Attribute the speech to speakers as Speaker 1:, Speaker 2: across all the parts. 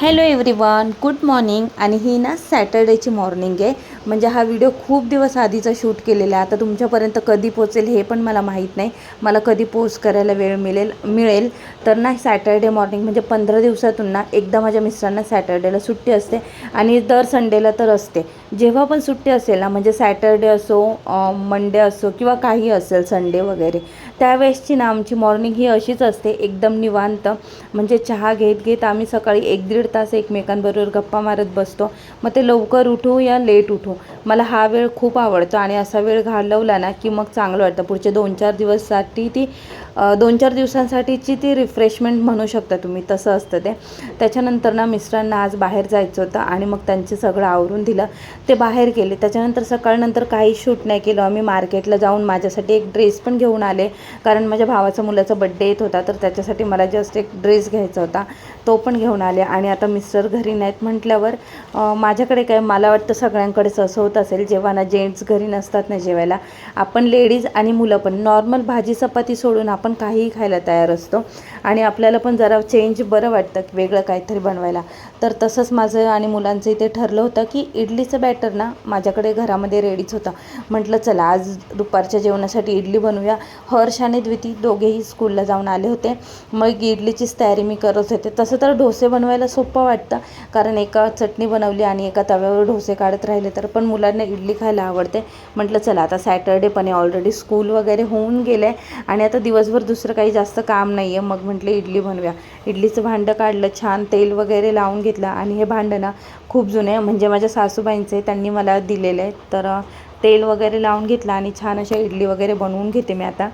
Speaker 1: Hello everyone good morning आणि ही ना सॅटर्डेची morning आहे. म्हणजे हा व्हिडिओ खूप दिवस आधीचा शूट केलेला आहे. आता तुमच्यापर्यंत कधी पोचेल हे पण मला माहीत नाही. मला कधी पोस्ट करायला वेळ मिळेल मिळेल. तर ना सॅटर्डे मॉर्निंग म्हणजे पंधरा दिवसातून ना एकदा माझ्या मिस्टरांना सॅटर्डेला सुट्टी असते आणि दर संडेला तर असते. जेव्हा पण सुट्टी असेल ना म्हणजे सॅटर्डे असो मंडे असो किंवा काही असेल संडे वगैरे त्यावेळेसची ना आमची मॉर्निंग ही अशीच असते. एकदम निवांत. म्हणजे चहा घेत घेत आम्ही सकाळी एक दीड तास एकमेकांबरोबर गप्पा मारत बसतो. मग ते लवकर उठू या लेट उठू मला हा वेळ खूप आवडतो आणि असा वेळ घालवला ना की मग चांगलं वाटतं. पुढचे दोन चार दिवससाठी ती दोन चार दिवसांसाठीची ती रिफ्रेशमेंट म्हणू शकता तुम्ही तसं असतं ते. त्याच्यानंतर ना मिस्टरांना आज बाहेर जायचं होतं आणि मग त्यांचे सगळं आवरून दिलं. ते बाहेर गेले. त्याच्यानंतर सकाळनंतर काही शूट नाही केलं. आम्ही मार्केटला जाऊन माझ्यासाठी एक ड्रेस पण घेऊन आले. कारण माझ्या भावाचा मुलाचा बड्डे येत होता तर त्याच्यासाठी मला जस्ट एक ड्रेस घ्यायचा होता. तो पण घेऊन आले. आणि आता मिस्टर घरी नाहीत म्हटल्यावर माझ्याकडे काय मला वाटतं सगळ्यांकडेच असं होत असेल. जेव्हा ना जेंट्स घरी नसतात ना जेवायला. आपण लेडीज आणि मुलं पण नॉर्मल भाजी चपाती सोडून आपण काहीही खायला तयार असतो. आणि आपल्याला पण जरा चेंज बरं वाटतं की वेगळं काहीतरी बनवायला. तर तसंच माझं आणि मुलांचं इथे ठरलं होतं की इडलीचं बॅटर ना माझ्याकडे घरामध्ये रेडीच होता. म्हटलं चला आज दुपारच्या जेवणासाठी इडली बनवूया. हर्ष आणि द्विती दोघेही स्कूलला जाऊन आले होते. मग इडलीचीच तयारी मी करत होते. तसं तर डोसे बनवायला सोपं वाटतं कारण एका चटणी बनवली आणि एका तव्यावर डोसे काढत राहिले तर पण मुलांना इडली खायला आवडते. म्हटलं चला आता सॅटर्डे पण आहे ऑलरेडी स्कूल वगैरे होऊन गेलं आहे आणि आता दिवसभर दुसरं काही जास्त काम नाही आहे मग म्हटलं इडली बनवूया. इडलीचं भांडं काढलं छान तेल वगैरे लावून घेतलं. आणि हे भांडं ना खूप जुने म्हणजे माझ्या सासूबाईंचे त्यांनी मला दिलेले आहे तर तेल वगैरे लावून घेतलं आणि छान अशा इडली वगैरे बनवून घेते मी आता.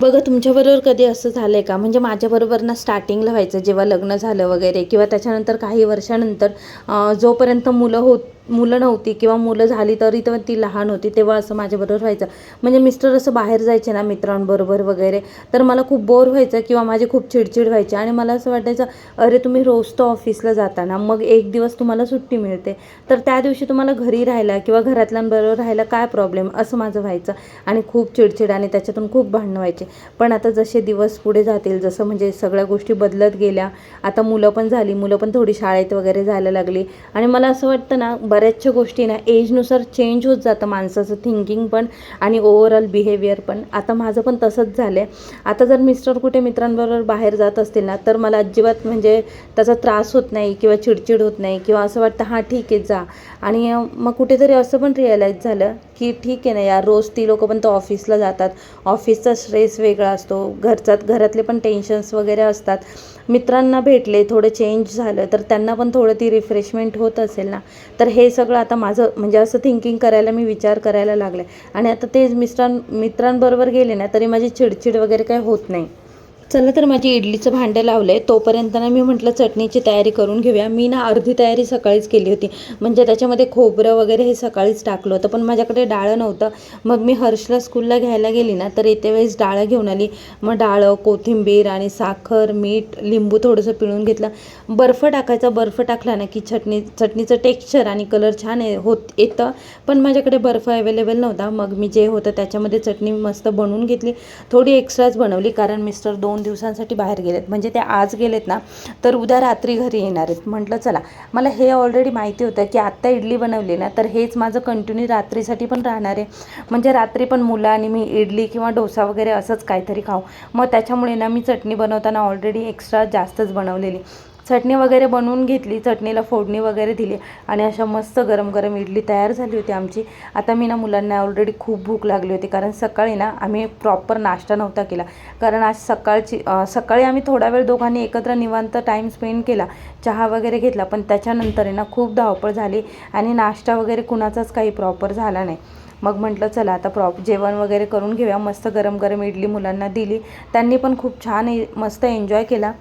Speaker 1: बघा तुमच्याबरोबर कधी असं झालं आहे का? म्हणजे माझ्याबरोबर ना स्टार्टिंगला व्हायचं जेव्हा लग्न झालं वगैरे किंवा त्याच्यानंतर काही वर्षानंतर जोपर्यंत मुलं होत मुलं नव्हती किंवा मुलं झाली तरी तर ती लहान होती तेव्हा असं माझ्याबरोबर व्हायचं. म्हणजे मिस्टर असं बाहेर जायचे ना मित्रांबरोबर वगैरे तर मला खूप बोर व्हायचं किंवा माझी खूप चिडचिड व्हायची आणि मला असं वाटायचं अरे तुम्ही रोज तर ऑफिसला जाता ना मग एक दिवस तुम्हाला सुट्टी मिळते. तर त्या दिवशी तुम्हाला घरी राहायला किंवा घरातल्यांबरोबर राहायला काय प्रॉब्लेम असं माझं व्हायचं आणि खूप चिडचिड आणि त्याच्यातून खूप भांडणं व्हायचे. पण आता जसे दिवस पुढे जातील जसं म्हणजे सगळ्या गोष्टी बदलत गेल्या आता मुलं पण झाली मुलं पण थोडी शाळेत वगैरे जायला लागली आणि मला असं वाटतं ना बऱ्याचशा गोष्टी ना एजनुसार चेंज होत जातं माणसाचं थिंकिंग पण आणि ओवरऑल बिहेवियर पण. आता माझं पण तसंच झालं आहे आता जर मिस्टर कुठे मित्रांबरोबर बाहेर जात असतील ना तर मला अजिबात म्हणजे त्याचा त्रास होत नाही किंवा चिडचिड होत नाही किंवा असं वाटतं हां ठीक आहे जा. आणि मग कुठेतरी असं पण रिअलाईज झालं की ठीक आहे ना यार रोज ती लोकं पण तर ऑफिसला जातात. ऑफिसचा स्ट्रेस वेगळा असतो. घरचा घरातले पण टेन्शन्स वगैरे असतात. मित्रांना भेटले थोडं चेंज झालं तर त्यांना पण थोडं ती रिफ्रेशमेंट होत असेल ना. तर हे सगळं आता माझं म्हणजे असं थिंकिंग करायला मी विचार करायला लागले. आणि आता तेच मिस्टर मित्रांबरोबर गेले ना तरी माझी चिडचिड वगैरे काही होत नाही. चला तर माझी इडलीचं भांडं लावलं आहे तोपर्यंत ना मी म्हटलं चटणीची तयारी करून घेऊया. मी ना अर्धी तयारी सकाळीच केली होती. म्हणजे त्याच्यामध्ये खोबरं वगैरे हे सकाळीच टाकलं होतं पण माझ्याकडे डाळं नव्हतं. मग मी हर्षला स्कूलला घ्यायला गेली ना तर येते वेळेस डाळं घेऊन आली. मग डाळं कोथिंबीर आणि साखर मीठ लिंबू थोडंसं पिळून घेतलं. बर्फ टाकायचा बर्फ टाकला ना की चटणी चटणीचं टेक्स्चर आणि कलर छान आहे होत येतं. पण माझ्याकडे बर्फ अवेलेबल नव्हता. मग मी जे होतं त्याच्यामध्ये चटणी मस्त बनवून घेतली. थोडी एक्स्ट्राच बनवली कारण मिस्टर दोन दिवसांसाठी बाहेर गेलेत. म्हणजे ते आज गेलेत ना तर उद्या रात्री घरी येणार आहेत. म्हटलं चला मला हे ऑलरेडी माहिती होतं की आत्ता इडली बनवली ना तर हेच माझं कंटिन्यू रात्रीसाठी पण राहणार आहे. म्हणजे रात्री पण मुलं आणि मी इडली किंवा डोसा वगैरे असंच काहीतरी खाऊ. मग त्याच्यामुळे ना मी चटणी बनवताना ऑलरेडी एक्स्ट्रा जास्तच बनवलेली. चटणी वगैरे बनवून घेतली चटणीला फोडणी वगैरे दिली आणि अशा मस्त गरम गरम इडली तयार झाली होती आमची. आता मी ना मुलांना ऑलरेडी खूप भूक लागली होती कारण सकाळी ना आम्ही प्रॉपर नाश्ता नव्हता केला. कारण आज सकाळची सकाळी आम्ही थोडा वेळ दोघांनी एकत्र निवांत टाईम स्पेंड केला चहा वगैरे घेतला पण त्याच्यानंतर आहे ना खूप धावपळ झाली आणि नाश्ता वगैरे कुणाचाच काही प्रॉपर झाला नाही. मग म्हटलं चला आता प्रॉप जेवण वगैरे करून घेऊया. मस्त गरम गरम इडली मुलांना दिली. त्यांनी पण खूप छान मस्त एन्जॉय केला.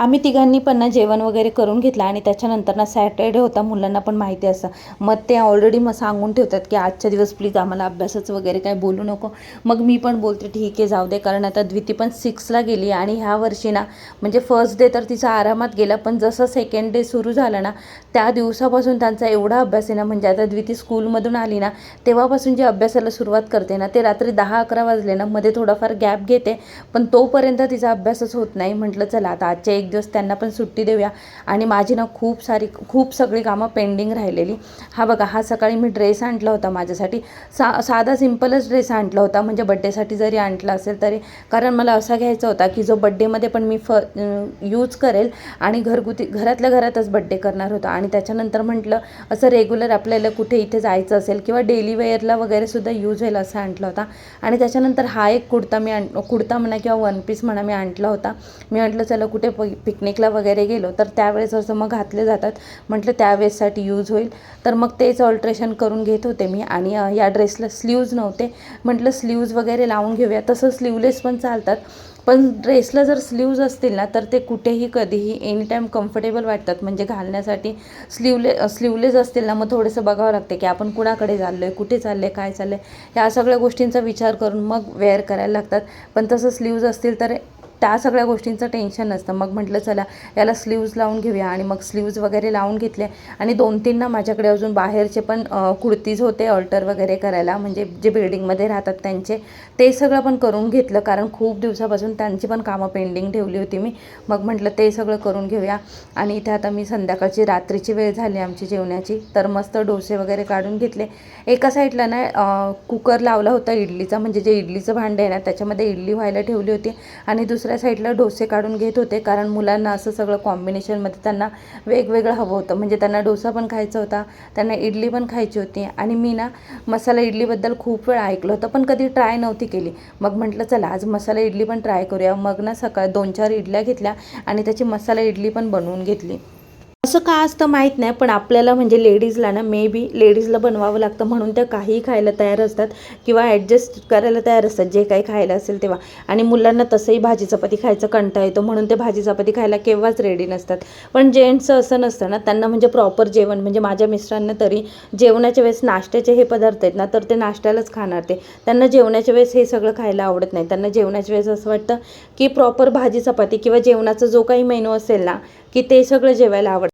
Speaker 1: आम्ही तिघांनी पण ना जेवण वगैरे करून घेतलं आणि त्याच्यानंतर ना सॅटर्डे होता मुलांना पण माहिती असतं मग ते ऑलरेडी मग सांगून ठेवतात की आजच्या दिवस प्लीज आम्हाला अभ्यासाचं वगैरे काय बोलू नको. मग मी पण बोलते ठीक आहे जाऊ दे. कारण आता द्विती पण सिक्सला गेली आणि ह्या वर्षी ना म्हणजे फर्स्ट डे तर तिचा आरामात गेला पण जसं सेकंड डे सुरू झालं ना त्या दिवसापासून त्यांचा एवढा अभ्यास आहे ना म्हणजे आता द्विती स्कूलमधून आली ना तेव्हापासून जे अभ्यासाला सुरुवात करते ना ते रात्री दहा अकरा वाजले ना मध्ये थोडाफार गॅप घेते पण तोपर्यंत तिचा अभ्यासच होत नाही. म्हटलं चला आता आजच्या एक दिवस त्यांना पण सुट्टी देऊया. आणि माझी ना खूप सारी खूप सगळी कामं पेंडिंग राहिलेली. हा बघा हा सकाळी मी ड्रेस आणला होता माझ्यासाठी. सा साधा सिम्पलच ड्रेस आणला होता. म्हणजे बड्डेसाठी जरी आणला असेल तरी. कारण मला असा घ्यायचा होता की जो बड्डेमध्ये पण मी फ यूज करेल आणि घरगुती घरातल्या घरातच बड्डे करणार होता. आणि त्याच्यानंतर म्हटलं असं रेग्युलर आपल्याला कुठे इथे जायचं असेल किंवा डेली वेअरला वगैरे सुद्धा यूज होईल असं आणला होता. आणि त्याच्यानंतर हा एक कुडता मी आण कुडता म्हणा किंवा वन पीस म्हणा मी आणला होता. मी म्हटलं चला कुठे प पिकनिकला वगैरे गेलो तर त्यावेळेस असं मग घातले जातात. म्हटलं त्यावेळेससाठी यूज होईल. तर मग तेच ऑल्ट्रेशन करून घेत होते मी आणि या ड्रेसला स्लीव्ज नव्हते. म्हटलं स्लीव्ज वगैरे लावून घेऊया. तसं स्लीवलेस पण चालतात. पण ड्रेसला जर स्लीव्ज असतील ना तर ते कुठेही कधीही एनी टाईम कम्फर्टेबल वाटतात. म्हणजे घालण्यासाठी स्लीवले स्लीवलेस असतील ना मग थोडंसं बघावं लागते की आपण कुणाकडे चाललो आहे कुठे चाललं आहे काय चाललं आहे या सगळ्या गोष्टींचा विचार करून मग वेअर करायला लागतात. पण तसं स्लीव्ज असतील तर त्या सगळ्या गोष्टींचं टेन्शन नसतं. मग म्हटलं चला याला स्लीव्ज लावून घेऊया. आणि मग स्लीव्ज वगैरे लावून घेतले आणि दोन तीन ना माझ्याकडे अजून बाहेरचे पण कुर्तीज होते अल्टर वगैरे करायला. म्हणजे जे बिल्डिंगमध्ये राहतात त्यांचे ते सगळं पण करून घेतलं. कारण खूप दिवसापासून त्यांची पण कामं पेंडिंग ठेवली होती मी. मग म्हटलं ते सगळं करून घेऊया. आणि इथे आता मी संध्याकाळची रात्रीची वेळ झाली आमची जेवणाची तर मस्त डोसे वगैरे काढून घेतले. एका साईडला ना कुकर लावला होता इडलीचा. म्हणजे जे इडलीचं भांडं आहे ना त्याच्यामध्ये इडली व्हायला ठेवली होती. आणि दुसरं दुसऱ्या साईडला डोसे काढून घेत होते कारण मुलांना असं सगळं कॉम्बिनेशनमध्ये त्यांना वेगवेगळं हवं होतं. म्हणजे त्यांना डोसा पण खायचा होता त्यांना इडली पण खायची होती. आणि मी ना मसाला इडलीबद्दल खूप वेळ ऐकलं होतं पण कधी ट्राय नव्हती केली. मग म्हटलं चला आज मसाला इडली पण ट्राय करूया. मग ना सकाळ दोन चार इडल्या घेतल्या आणि त्याची मसाला इडली पण बनवून घेतली. असं का असतं माहीत नाही पण आपल्याला म्हणजे लेडीजला ना मे बी लेडीजला बनवावं लागतं म्हणून त्या काहीही खायला तयार असतात किंवा ॲडजस्ट करायला तयार असतात जे काही खायला असेल तेव्हा. आणि मुलांना तसंही भाजी चपाती खायचं कंटा येतो म्हणून ते भाजी चपाती खायला केव्हाच रेडी नसतात. पण जेंट्सचं असं नसतं ना त्यांना म्हणजे प्रॉपर जेवण म्हणजे माझ्या मिस्टरांना तरी जेवणाच्या वेळेस नाश्त्याचे हे पदार्थ आहेत ना तर ते नाश्त्यालाच खाणार ते. त्यांना जेवणाच्या वेळेस हे सगळं खायला आवडत नाही. त्यांना जेवणाच्या वेळेस असं वाटतं की प्रॉपर भाजी चपाती किंवा जेवणाचा जो काही मेनू असेल ना की ते सगळं जेवायला आवडतं.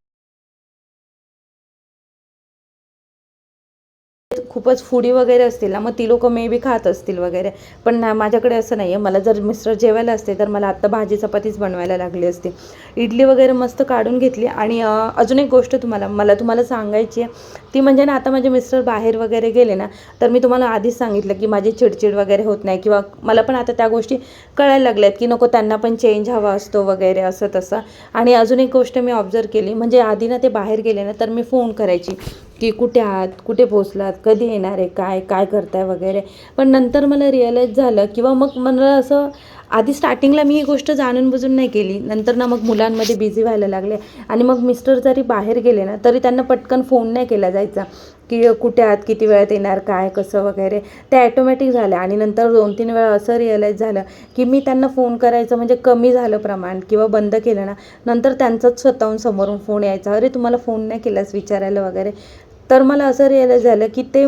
Speaker 1: खूपच फुडी वगैरे असतील ना मग ती लोकं मे बी खात असतील वगैरे. पण ना माझ्याकडे असं नाही आहे मला जर मिस्टर जेवायला असते तर मला आत्ता भाजी चपातीच बनवायला लागली असते. इडली वगैरे मस्त काढून घेतली. आणि अजून एक गोष्ट तुम्हाला मला तुम्हाला सांगायची आहे. ती म्हणजे ना आता माझे मिस्टर बाहेर वगैरे गेले ना तर मी तुम्हाला आधीच सांगितलं की माझी चिडचिड वगैरे होत नाही. किंवा मला पण आता त्या गोष्टी कळायला लागल्यात की नको त्यांना पण चेंज हवा असतो वगैरे असं तसं. आणि अजून एक गोष्ट मी ऑब्झर्व केली म्हणजे आधी ना ते बाहेर गेले ना तर मी फोन करायची. की कुठे आहात कुठे पोचलात कधी येणार आहे काय काय करताय वगैरे. पण नंतर मला रिअलाईज झालं किंवा मग मला असं आधी स्टार्टिंगला मी ही गोष्ट जाणून बुजून नाही केली. नंतर ना मग मुलांमध्ये बिझी व्हायला लागले. आणि मग मिस्टर जरी बाहेर गेले ना तरी त्यांना पटकन फोन नाही केला जायचा. की कुठे आहात किती वेळात येणार काय कसं वगैरे. ते ॲटोमॅटिक झालं. आणि नंतर दोन तीन वेळा असं रिअलाईज झालं की मी त्यांना फोन करायचं म्हणजे कमी झालं प्रमाण किंवा बंद केलं ना नंतर त्यांचाच स्वतःहून समोरून फोन यायचा. अरे तुम्हाला फोन नाही केलास विचारायला वगैरे. तर मला असं रिअलाईज झालं की ते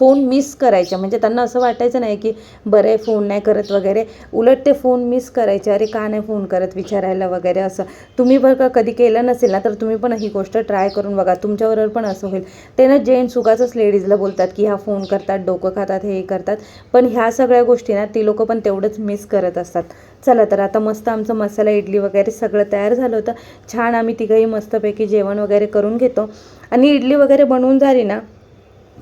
Speaker 1: फोन मिस करायच्या म्हणजे त्यांना असं वाटायचं नाही की बरं आहे फोन नाही करत वगैरे. उलट ते फोन मिस करायचे. अरे का नाही फोन करत? विचारायला वगैरे असं. तुम्ही बरं का कधी केलं नसेल ना तर तुम्ही पण ही गोष्ट ट्राय करून बघा. तुमच्याबरोबर पण असं होईल. ते ना जेंट्स उगाचच लेडीजला बोलतात की ह्या फोन करतात डोकं खातात हे करतात. पण ह्या सगळ्या गोष्टी ना ती लोकं पण तेवढंच मिस करत असतात. चला तर आता मस्त आमचं मसाला इडली वगैरे सगळं तयार झालं होतं. छान आम्ही तिघंही मस्तपैकी जेवण वगैरे करून घेतो. आणि इडली वगैरे बनवून झाली ना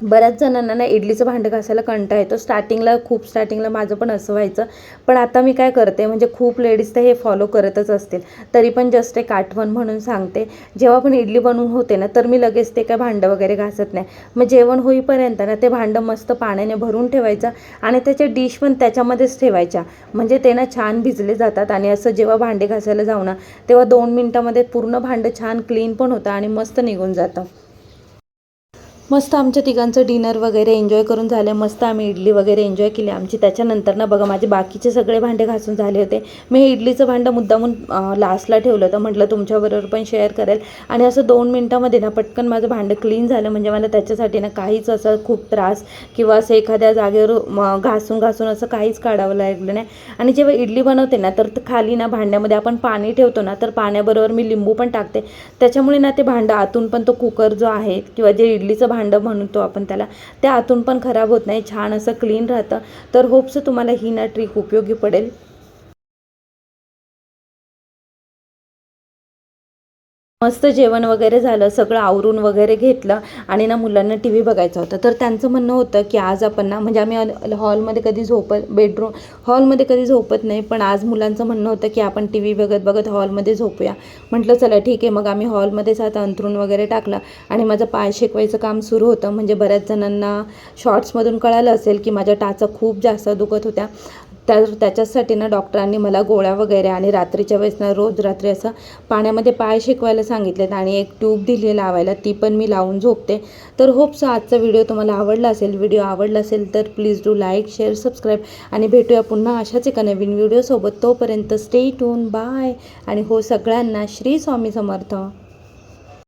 Speaker 1: बऱ्याच जणांना ना इडलीचं भांडं घासायला कंटा येतो. स्टार्टिंगला खूप स्टार्टिंगला माझं पण असं व्हायचं. पण आता मी काय करते म्हणजे खूप लेडीज तर हे फॉलो करतच असतील. तरी पण जस्ट एक आठवण म्हणून सांगते. जेव्हा पण इडली बनवून होते ना तर मी लगेच ते काय भांडं वगैरे घासत नाही. मग जेवण होईपर्यंत ना ते भांडं मस्त पाण्याने भरून ठेवायचं आणि त्याच्या डिश पण त्याच्यामध्येच ठेवायच्या. म्हणजे ते ना छान भिजले जातात आणि असं जेव्हा भांडे घासायला जाऊ ना तेव्हा दोन मिनटामध्ये पूर्ण भांडं छान क्लीन पण होतं आणि मस्त निघून जातं. मस्त आमच्या तिघांचं डिनर वगैरे एन्जॉय करून झालं. मस्त आम्ही इडली वगैरे एन्जॉय केली आमची. त्याच्यानंतर ना बघा माझे बाकीचे सगळे भांडे घासून झाले होते. मी इडलीचं भांडं मुद्दामून लास्टला ठेवलं होतं. म्हटलं तुमच्याबरोबर पण शेअर करेल. आणि असं दोन मिनटामध्ये ना पटकन माझं भांडं क्लीन झालं. म्हणजे मला त्याच्यासाठी ना काहीच असं खूप त्रास किंवा असं एखाद्या जागेवर घासून घासून असं काहीच काढावं लागलं नाही. आणि जेव्हा इडली बनवते ना तर खाली ना भांड्यामध्ये आपण पाणी ठेवतो ना तर पाण्याबरोबर मी लिंबू पण टाकते. त्याच्यामुळे ना ते भांडं आतून पण तो कुकर जो आहे किंवा जे इडलीचं भांडं म्हणतो आपण त्याला ते आतून पण खराब होत नाही छान असं क्लीन राहतं. तर होप्स तुम्हाला ही ना ट्रिक उपयोगी पडेल. मस्त जेवण वगैरे झालं सगळं आवरून वगैरे घेतलं आणि ना मुलांना टी व्ही बघायचा होता. तर त्यांचं म्हणणं होतं की आज आपण ना म्हणजे आम्ही हॉलमध्ये कधी झोपत बेडरूम हॉलमध्ये कधी झोपत नाही पण आज मुलांचं म्हणणं होतं की आपण टी व्ही बघत बघत हॉलमध्ये झोपूया. म्हटलं चला ठीक आहे. मग आम्ही हॉलमध्येच आता अंथरूण वगैरे टाकलं आणि माझं पाय शेकवायचं काम सुरू होतं. म्हणजे बऱ्याच जणांना शॉर्ट्समधून कळालं असेल की माझ्या टाचा खूप जास्त दुखत होत्या. त्या त्याच्यासाठी ना डॉक्टरांनी मला गोळ्या वगैरे आणि रात्रीच्या वेळेस ना रोज रात्री असं पाण्यामध्ये पाय शेकवायला सांगितलेत आणि एक ट्यूब दिली लावायला ती पण मी लावून झोपते. तर होप्स आजचा व्हिडिओ तुम्हाला आवडला असेल व्हिडिओ आवडला असेल तर please do like share subscribe आणि भेटूया पुन्हा अशाच एका नवीन व्हिडिओसोबत. तोपर्यंत स्टे टून बाय आणि हो सगळ्यांना श्री स्वामी समर्थ.